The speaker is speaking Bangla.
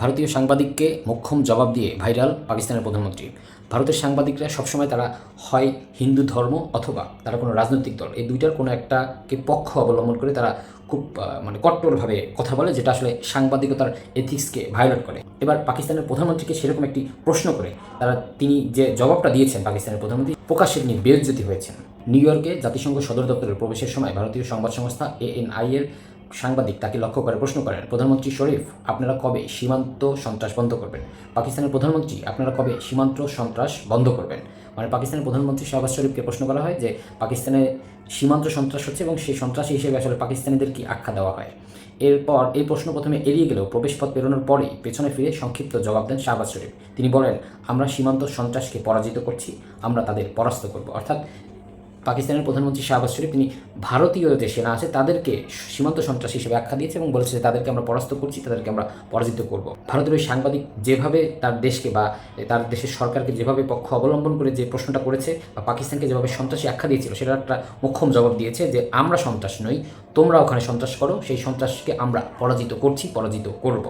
ভারতীয় সাংবাদিককে মোক্ষম জবাব দিয়ে ভাইরাল পাকিস্তানের প্রধানমন্ত্রী। ভারতের সাংবাদিকরা সবসময় তারা হয় হিন্দু ধর্ম অথবা তারা কোনো রাজনৈতিক দল। এই দুইটার কোনো একটাকে পক্ষ অবলম্বন করে তারা খুব মানে কট্টরভাবে কথা বলে, যেটা আসলে সাংবাদিকতার এথিক্সকে ভায়োলেট করে। এবার পাকিস্তানের প্রধানমন্ত্রীকে সেরকম একটি প্রশ্ন করে, তারা, তিনি যে জবাবটা দিয়েছেন পাকিস্তানের প্রধানমন্ত্রী, প্রকাশ্যে তিনি বেজ্জতি হয়েছেন। নিউ ইয়র্কে জাতিসংঘ সদর দপ্তরের প্রবেশের সময় ভারতীয় সংবাদ সংস্থা এএনআই এর সাংবাদিক তাকে লক্ষ্য করে প্রশ্ন করেন, প্রধানমন্ত্রী শরীফ, আপনারা কবে সীমান্ত সন্ত্রাস বন্ধ করবেন? পাকিস্তানের প্রধানমন্ত্রী, আপনারা কবে সীমান্ত সন্ত্রাস বন্ধ করবেন? মানে পাকিস্তানের প্রধানমন্ত্রী শাহবাজ শরীফকে প্রশ্ন করা হয় যে, পাকিস্তানে সীমান্ত সন্ত্রাস হচ্ছে এবং সেই সন্ত্রাসী হিসেবে আসলে পাকিস্তানিদের কি আখ্যা দেওয়া হয়? এরপর এই প্রশ্ন প্রথমে এড়িয়ে গেলেও প্রবেশপথ পেরোনোর পরেই পেছনে ফিরে সংক্ষিপ্ত জবাব দেন শাহবাজ শরীফ। তিনি বলেন, আমরা সীমান্ত সন্ত্রাসকে পরাজিত করছি, আমরা তাদের পরাস্ত করব। অর্থাৎ পাকিস্তানের প্রধানমন্ত্রী শাহবাজ শরীফ, তিনি ভারতীয় যে সেনা আছে, তাদেরকে সীমান্ত সন্ত্রাসী হিসেবে আখ্যা দিয়েছে এবং বলেছে যে তাদেরকে আমরা পরাস্ত করছি, তাদেরকে আমরা পরাজিত করব। ভারতের ওই সাংবাদিক যেভাবে তার দেশকে বা তার দেশের সরকারকে যেভাবে পক্ষ অবলম্বন করে যে প্রশ্নটা করেছে বা পাকিস্তানকে যেভাবে সন্ত্রাসী আখ্যা দিয়েছিল সেটা একটা মোক্ষম জবাব দিয়েছে যে, আমরা সন্ত্রাস নই, তোমরা ওখানে সন্ত্রাস করো, সেই সন্ত্রাসকে আমরা পরাজিত করছি, পরাজিত করব।